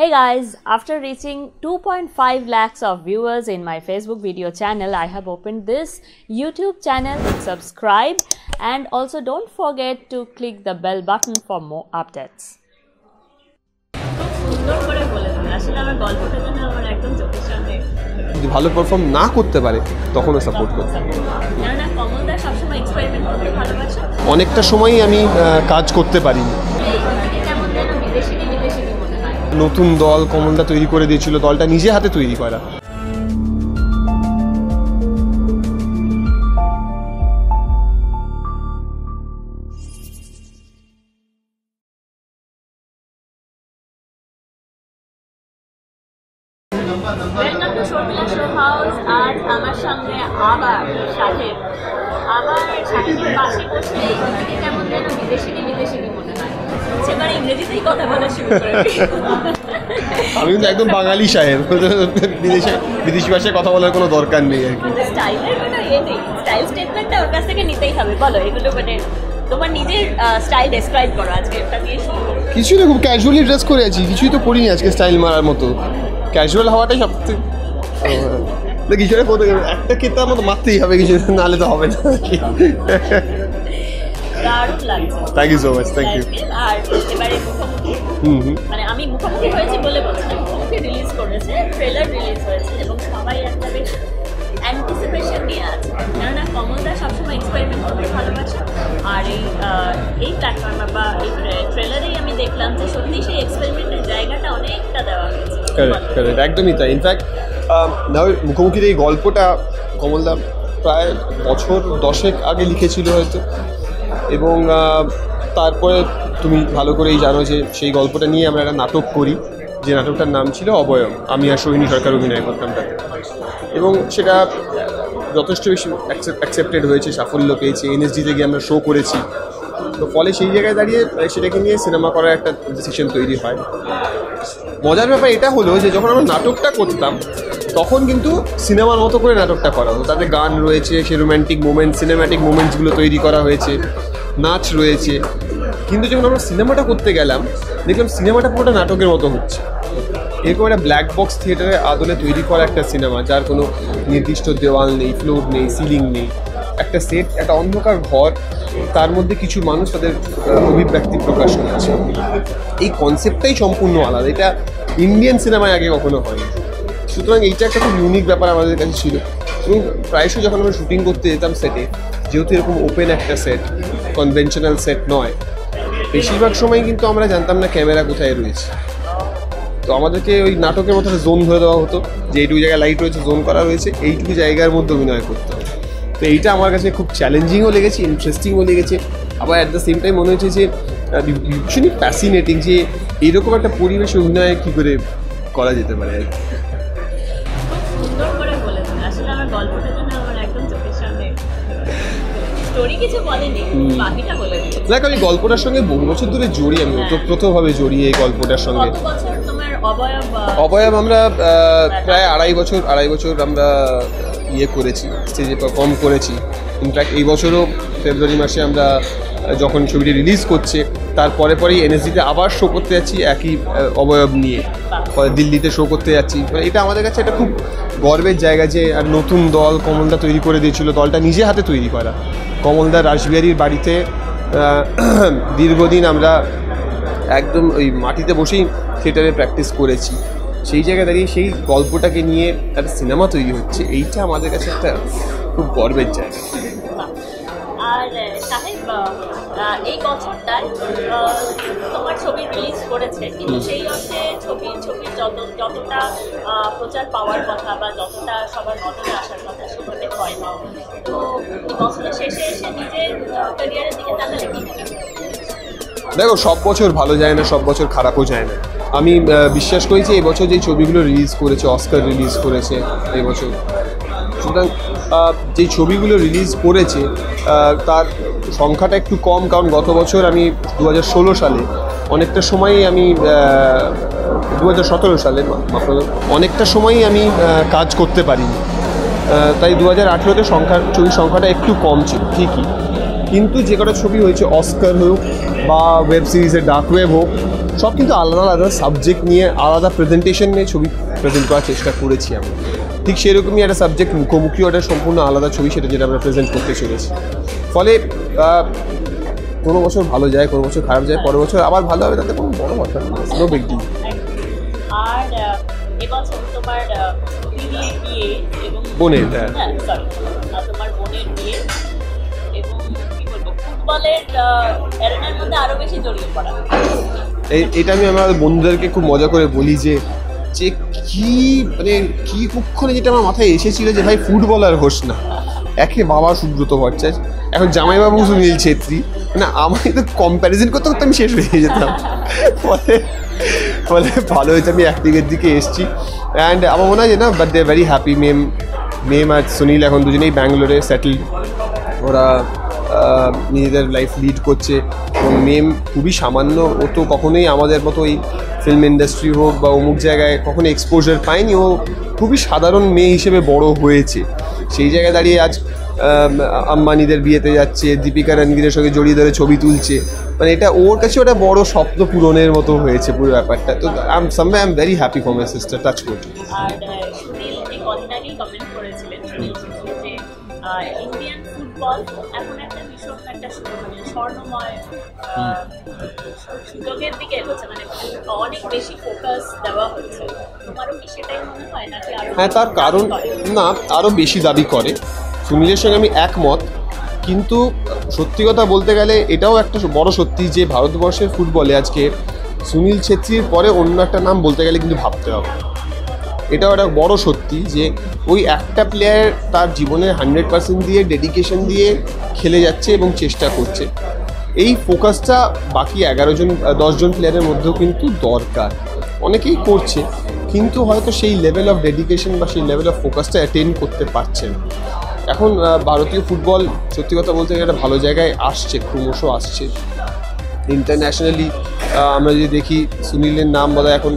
Hey guys, after reaching 2.5 lakhs of viewers in my Facebook video channel, I have opened this YouTube channel. Subscribe and also don't forget to click the bell button for more updates. যদি ভালো perform না করতে পারে তখনও support করতে অনেকটা সময়ই আমি কাজ করতে পারিনি নতুন দল কমলদা তৈরি করে দিয়েছিল, দলটা নিজে হাতে তৈরি করা। আমার শাহেদ আবার শাহেদের পাশে বসে কেমন যেন বিদেশিনী বিদেশিনী মনে হয় ইংরেজিতেই কথা বলা শুরু করে আমি কিন্তু একদম বাঙালি সাহেব। বিদেশে বিদেশি ভাষায় কথা বলার কোনো দরকার নেই আর কি। স্টাইলের কোনো ইয়ে নেই। স্টাইল স্টেটমেন্টটা ওর কাছ থেকে নিতেই হবে। বলো এগুলো মানে তোমার নিজের স্টাইল ডেসক্রাইব করো আজকে। এটা দিয়ে শুরু করো। কিছুই না খুব ক্যাজুয়ালি ড্রেস করে আছি। কিছুই তো করিনি আজকে স্টাইল মারার মতো। ক্যাজুয়াল হওয়াটাই সবথেকে না কিছু একটা কেতার মতো মারতেই হবে কিছু নাহলে তো হবে না দারুণ লাগছে। Thank you so much thank you আর এবারে মুখোমুখি মানে আমি মুখোমুখি হয়েছি বলে বলছি মুখোমুখি রিলিজ করেছে ট্রেলার রিলিজ হয়েছে এবং সবাই একটা বেশ অ্যান্টিসিপেশন নিয়ে আছে। কেননা কমলদা সবসময় এক্সপেরিমেন্ট করতে ভালোবাসে। আর এই এই প্ল্যাটফর্মে বা এই ট্রেলারেই আমি দেখলাম যে সত্যি সেই এক্সপেরিমেন্টের জায়গাটা অনেকটা দেওয়া হয়েছে। একদমই তাই। ইনফ্যাক্ট না মুখোমুখির এই গল্পটা কমলদা প্রায় বছর দশেক আগে লিখেছিল হয়তো। এবং তারপরে তুমি ভালো করেই জানো যে সেই গল্পটা নিয়ে আমরা একটা নাটক করি। যে নাটকটার নাম ছিল অবয়ব। আমি আর সোহিনী সরকার অভিনয় করতাম তাতে। এবং সেটা যথেষ্ট বেশি অ্যাকসেপ্টেড হয়েছে, সাফল্য পেয়েছে। এনএসডিতে গিয়ে আমরা শো করেছি। তো ফলে সেই জায়গায় দাঁড়িয়ে সেটাকে নিয়ে সিনেমা করার একটা ডিসিশন তৈরি হয়। মজার ব্যাপার এটা হলো যে, যখন আমরা নাটকটা করতাম, তখন কিন্তু সিনেমার মতো করে নাটকটা করা হতো তাতে গান রয়েছে, সে রোম্যান্টিক মোমেন্ট সিনেম্যাটিক মোমেন্টসগুলো তৈরি করা হয়েছে, নাচ রয়েছে। কিন্তু যখন আমরা সিনেমাটা করতে গেলাম, দেখলাম সিনেমাটা পুরোটা নাটকের মতো হচ্ছে। এরকম একটা ব্ল্যাক বক্স থিয়েটারের আদলে তৈরি করা একটা সিনেমা যার কোনো নির্দিষ্ট দেওয়াল নেই ফ্লোর নেই সিলিং নেই। একটা সেট একটা অন্ধকার ঘর, তার মধ্যে কিছু মানুষ তাদের অভিব্যক্তি প্রকাশ করছে। এই কনসেপ্টটাই সম্পূর্ণ আলাদা। এটা ইন্ডিয়ান সিনেমায় আগে কখনো হয়নি। সুতরাং এইটা একটা খুব ইউনিক ব্যাপার আমাদের কাছে ছিল। এবং প্রায়শই যখন আমরা শুটিং করতে যেতাম সেটে যেহেতু এরকম ওপেন একটা সেট কনভেনশনাল সেট নয়, বেশিরভাগ সময় কিন্তু আমরা জানতাম না ক্যামেরা কোথায় রয়েছে। তো আমাদেরকে ওই নাটকের মতো জোন ধরে দেওয়া হতো, যে এইটুকু জায়গায় লাইট রয়েছে জোন করা রয়েছে, এইটুকু জায়গার মধ্যে অভিনয় করতে তো এইটা আমার কাছে খুব চ্যালেঞ্জিংও লেগেছে ইন্টারেস্টিংও লেগেছে। আবার অ্যাট দ্য সেম টাইম মনে হচ্ছে যে ভীষণই ফ্যাসিনেটিং যে এইরকম একটা পরিবেশে অভিনয় কী করে করা যেতে পারে। আর কি। দেখ আমি গল্পটার সঙ্গে বহু বছর ধরে জড়িয়ে আমি ওতপ্রোতভাবে জড়িয়ে এই গল্পটার সঙ্গে। অবয়ব আমরা প্রায় আড়াই বছর আড়াই বছর আমরা ইয়ে করেছি স্টেজে পারফর্ম করেছি। ইনফ্যাক্ট এই বছরও ফেব্রুয়ারি মাসে আমরা যখন ছবিটি রিলিজ করছে তারপরে পরেই এনএসডিতে আবার শো করতে যাচ্ছি একই অবয়ব নিয়ে। দিল্লিতে শো করতে যাচ্ছি। মানে এটা আমাদের কাছে একটা খুব গর্বের জায়গা যে আর নতুন দল কমলদা তৈরি করে দিয়েছিল দলটা নিজে হাতে তৈরি করা। কমলদা রাসবিহারীর বাড়িতে দীর্ঘদিন আমরা একদম ওই মাটিতে বসেই থিয়েটারে প্র্যাকটিস করেছি। সেই জায়গায় দাঁড়িয়ে সেই গল্পটাকে নিয়ে একটা সিনেমা তৈরি হচ্ছে এইটা আমাদের কাছে একটা খুব গর্বের জায়গা। আর সাহেব এই বছরটায় তোমার ছবি রিলিজ করেছে কিন্তু সেই অর্থে ছবি ছবির যত যতটা প্রচার পাওয়ার কথা বা যতটা সবার নজরে আসার কথা সেভাবে হয় না তো বছরের শেষে এসে নিজের ক্যারিয়ারের দিকে তাকালে কি দেখো সব বছর ভালো যায় না সব বছর খারাপও যায় না। আমি বিশ্বাস করি যে এবছর যে ছবিগুলো রিলিজ করেছে অস্কার রিলিজ করেছে এবছর, সুতরাং যে ছবিগুলো রিলিজ করেছে তার সংখ্যাটা একটু কম, কারণ গত বছর আমি দু হাজার ষোলো সালে অনেকটা সময়ই আমি দু হাজার সতেরো সালে অনেকটা সময়ই আমি কাজ করতে পারিনি। তাই দু হাজার আঠেরোতে সংখ্যা, ছবির সংখ্যাটা একটু কম ছিল, ঠিকই। কিন্তু যে কটা ছবি হয়েছে অস্কার হোক বা ওয়েব সিরিজের ডার্ক ওয়েব হোক সব কিন্তু আলাদা আলাদা সাবজেক্ট নিয়ে আলাদা প্রেজেন্টেশন নিয়ে ছবি প্রেজেন্ট করার চেষ্টা করেছি আমরা ঠিক সেরকমই একটা সাবজেক্ট মুখোমুখি ওটা সম্পূর্ণ আলাদা ছবি সেটা যেটা আমরা প্রেজেন্ট করতে চলেছি। ফলে কোনো বছর ভালো যায় কোনো বছর খারাপ যায় পরের বছর আবার ভালো হবে তাতে কোনো বড় কথা নো। বিগ ডিল আর এবছর তোমার বিয়ে এবং বোনের, হ্যাঁ। হ্যাঁ সরি তোমার বোনের বিয়ে এবং কি বলব ফুটবলের অ্যারেনার মধ্যে আরও বেশি জড়িয়ে পড়া। এটা আমি আমার বন্ধুদেরকে খুব মজা করে বলি যে যে কি মানে কি কুক্ষণে যেটা আমার মাথায় এসেছিল যে ভাই ফুটবলার হোস না। একে বাবা সুব্রত ভট্টাচার্য, এখন জামাইবাবু সুনীল ছেত্রী। মানে আমার তো কম্প্যারিজন করতে করতে আমি শেষ হয়ে যেতাম। ফলে ফলে ভালো হয়েছে, আমি অ্যাক্টিংয়ের দিকে এসেছি। অ্যান্ড আমার মনে হয় যে না but they very happy ma'am ma'am আর সুনীল এখন দুজনেই ব্যাঙ্গালোরে সেটেল ওরা নিজেদের লাইফ লিড করছে। এবং মেম খুবই সামান্য। ও তো কখনোই আমাদের মতো ওই ফিল্ম ইন্ডাস্ট্রি হোক বা অমুক জায়গায় কখনো এক্সপোজার পায়নি। ও খুবই সাধারণ মেয়ে হিসেবে বড় হয়েছে। সেই জায়গায় দাঁড়িয়ে আজ আম্বানিদের বিয়েতে যাচ্ছে, দীপিকা রণবীরের সঙ্গে জড়িয়ে ধরে ছবি তুলছে। মানে এটা ওর কাছে ওটা বড় স্বপ্ন পূরণের মতো হয়েছে পুরো ব্যাপারটা। তো আম someway I am very happy for my sister touch করছি এই ইন্ডিয়ান ফুটবল এখন মানে স্বর্ণময় সুযোগের দিকে এগোচ্ছে মানে অনেক বেশি ফোকাস দেওয়া হচ্ছে। তোমারও কি সেটাই মনে হয় নাকি আরও হ্যাঁ তার কারণ না আরও বেশি দাবি করে। সুনীলের সঙ্গে আমি একমত কিন্তু সত্যি কথা বলতে গেলে এটাও একটা বড় সত্যি যে ভারতবর্ষের ফুটবলে আজকে সুনীল ছেত্রীর পরে অন্য একটা নাম বলতে গেলে কিন্তু ভাবতে হবে। এটাও একটা বড় সত্যি যে ওই একটা প্লেয়ার তার জীবনের হান্ড্রেড পার্সেন্ট দিয়ে ডেডিকেশন দিয়ে খেলে যাচ্ছে এবং চেষ্টা করছে। এই ফোকাসটা বাকি এগারো জন দশজন প্লেয়ারের মধ্যেও কিন্তু দরকার। অনেকেই করছে, কিন্তু হয়তো সেই লেভেল অফ ডেডিকেশন বা সেই লেভেল অফ ফোকাসটা অ্যাটেন্ড করতে পারছে না। এখন ভারতীয় ফুটবল সত্যি কথা বলতে গেলে একটা ভালো জায়গায় আসছে, ক্রমশ আসছে। ইন্টারন্যাশনালি আমরা যদি দেখি, সুনীলের নাম বলা এখন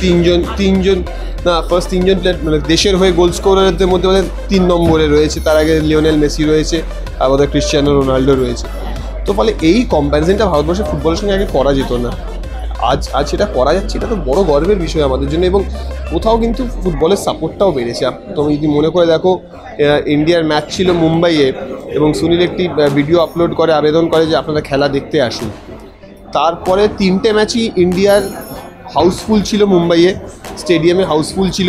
তিনজন তিনজন, না ফার্স্ট তিনজন প্লেয়ার মানে দেশের হয়ে গোল স্কোরারদের মধ্যে আমাদের তিন নম্বরে রয়েছে। তার আগে লিওনেল মেসি রয়েছে, আর আমাদের ক্রিশ্চিয়ানো রোনাল্ডো রয়েছে। তো ফলে এই কম্প্যারিজনটা ভারতবর্ষের ফুটবলের সঙ্গে আগে করা যেত না। আজ আজ সেটা করা যাচ্ছে, এটা তো বড় গর্বের বিষয় আমাদের জন্য এবং কোথাও কিন্তু ফুটবলের সাপোর্টটাও বেড়েছে। তুমি যদি মনে করে দেখো ইন্ডিয়ার ম্যাচ ছিল মুম্বাইয়ে এবং সুনীল একটি ভিডিও আপলোড করে, আবেদন করে যে আপনারা খেলা দেখতে আসুন। তারপরে তিনটে ম্যাচই ইন্ডিয়ার হাউসফুল ছিল মুম্বাইয়ে, স্টেডিয়ামে হাউসফুল ছিল।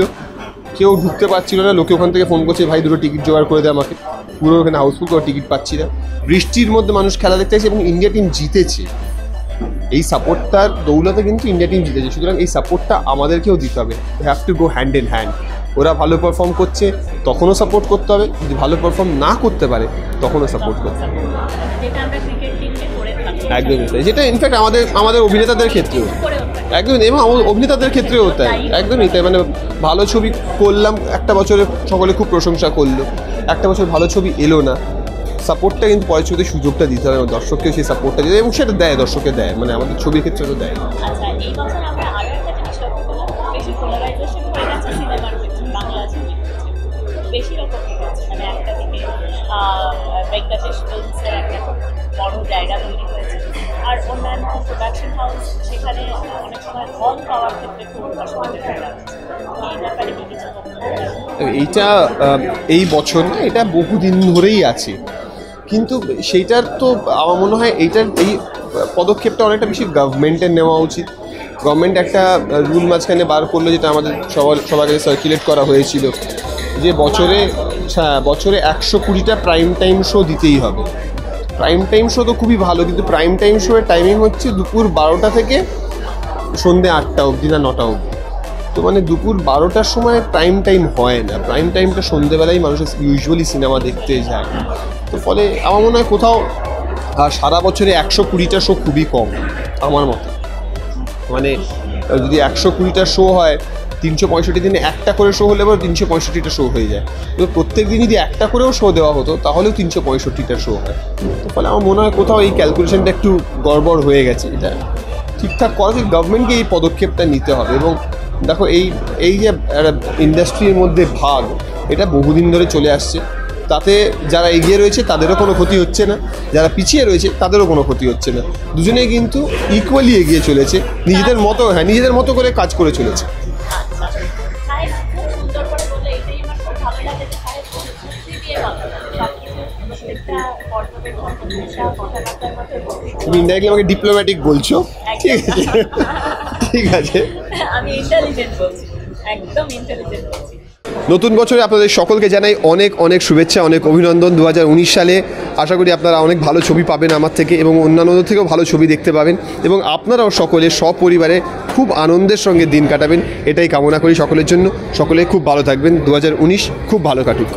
কেউ ঢুকতে পারছিল না, লোকে ওখান থেকে ফোন করছে, ভাই, দুটো টিকিট জোগাড় করে দেয় আমাকে। পুরো ওখানে হাউসফুল করে টিকিট পাচ্ছি না। বৃষ্টির মধ্যে মানুষ খেলা দেখতে আসে এবং ইন্ডিয়া টিম জিতেছে। এই সাপোর্টটার দৌলতে কিন্তু ইন্ডিয়া টিম জিতেছে। সুতরাং এই সাপোর্টটা আমাদেরকেও দিতে হবে। Have to go hand in hand ওরা ভালো পারফর্ম করছে, তখনও সাপোর্ট করতে হবে। যদি ভালো পারফর্ম না করতে পারে, তখনও সাপোর্ট করতে হবে। একদমই তাই। যেটা ইনফ্যাক্ট আমাদের আমাদের অভিনেতাদের ক্ষেত্রেও। একদমই এবং অভিনেতাদের ক্ষেত্রেও তাই। একদমই তাই। মানে ভালো ছবি করলাম, একটা বছরে সকলে খুব প্রশংসা করল। একটা বছর ভালো ছবি এলো না। সাপোর্টটা কিন্তু পরের ছবিতে সুযোগটা দিতে হবে। এবং দর্শককেও সেই সাপোর্টটা দিতে এবং সেটা দেয়, দর্শককে দেয়। মানে আমাদের ছবির ক্ষেত্রে তো দেয়। আচ্ছা বেশি রকম মানে একটা একটা বড় জায়গা তৈরি হয়েছে। আর অন্যান্য প্রোডাকশন হাউস সেখানে অনেক সময় হল পাওয়ার ক্ষেত্রে খুব অসুবিধা যাচ্ছে এই ব্যাপারে কি এইটা এই বছর না, এটা বহুদিন ধরেই আছে। কিন্তু সেইটার তো আমার মনে হয় এইটার এই পদক্ষেপটা অনেকটা বেশি গভর্নমেন্টের নেওয়া উচিত। গভর্নমেন্ট একটা রুল মাঝখানে বার করল যেটা আমাদের সবার সবার কাছে সার্কুলেট করা হয়েছিল। যে বছরে হ্যাঁ বছরে একশো কুড়িটা প্রাইম টাইম শো দিতেই হবে। প্রাইম টাইম শো তো খুবই ভালো, কিন্তু প্রাইম টাইম শোয়ের টাইমিং হচ্ছে দুপুর বারোটা থেকে সন্ধ্যে আটটা অবধি না নটা অবধি। তো মানে দুপুর বারোটার সময় প্রাইম টাইম হয় না। প্রাইম টাইমটা সন্ধ্যেবেলায় মানুষ ইউজুয়ালি সিনেমা দেখতে যায়। তো ফলে আমার মনে হয় কোথাও সারা বছরে একশো কুড়িটা শো খুবই কম, আমার মতে। মানে যদি একশো কুড়িটা শো হয় তিনশো পঁয়ষট্টি দিনে একটা করে শো হলে এবার তিনশো পঁয়ষট্টিটা শো হয়ে যায়। তো প্রত্যেক দিন যদি একটা করেও শো দেওয়া হতো, তাহলেও তিনশো পঁয়ষট্টিটা শো হয়। তো ফলে আমার মনে হয় কোথাও এই ক্যালকুলেশনটা একটু গড়বড় হয়ে গেছে। এটা ঠিকঠাক করা উচিত গভর্নমেন্টকে এই পদক্ষেপটা নিতে হবে। এবং দেখো, এই এই যে ইন্ডাস্ট্রির মধ্যে ভাগ, এটা বহুদিন ধরে চলে আসছে। তাতে যারা এগিয়ে রয়েছে, তাদেরও কোনো ক্ষতি হচ্ছে না। যারা পিছিয়ে রয়েছে, তাদেরও কোনো ক্ষতি হচ্ছে না। দুজনেই কিন্তু ইকুয়ালি এগিয়ে চলেছে। নিজেদের মতো হ্যাঁ নিজেদের মতো করে কাজ করে চলেছে। আচ্ছা। সাহেব খুব সুন্দর করে বলে এটাই আমার খুব ভালো লাগে যে সাহেব যুক্তি দিয়ে কথা সব কিছু প্রত্যেকটা পর্যবেক্ষণ প্রত্যেকটা কথাবার্তার মধ্যে তুমি ইন্ডাইরেক্টলি আমাকে ডিপ্লোম্যাটিক বলছো। ঠিক আছে। ঠিক আছে। আমি ইন্টেলিজেন্ট বলছি। একদম ইন্টেলিজেন্ট বলছি। নতুন বছরে আপনাদের সকলকে জানাই অনেক অনেক শুভেচ্ছা অনেক অভিনন্দন। দু হাজার উনিশ সালে আশা করি আপনারা অনেক ভালো ছবি পাবেন আমার থেকে এবং অন্যান্যদের থেকেও ভালো ছবি দেখতে পাবেন এবং আপনারাও সকলে, সপরিবারে খুব আনন্দের সঙ্গে দিন কাটাবেন। এটাই কামনা করি সকলের জন্য। সকলে খুব ভালো থাকবেন। দু হাজার উনিশ খুব ভালো কাটুক।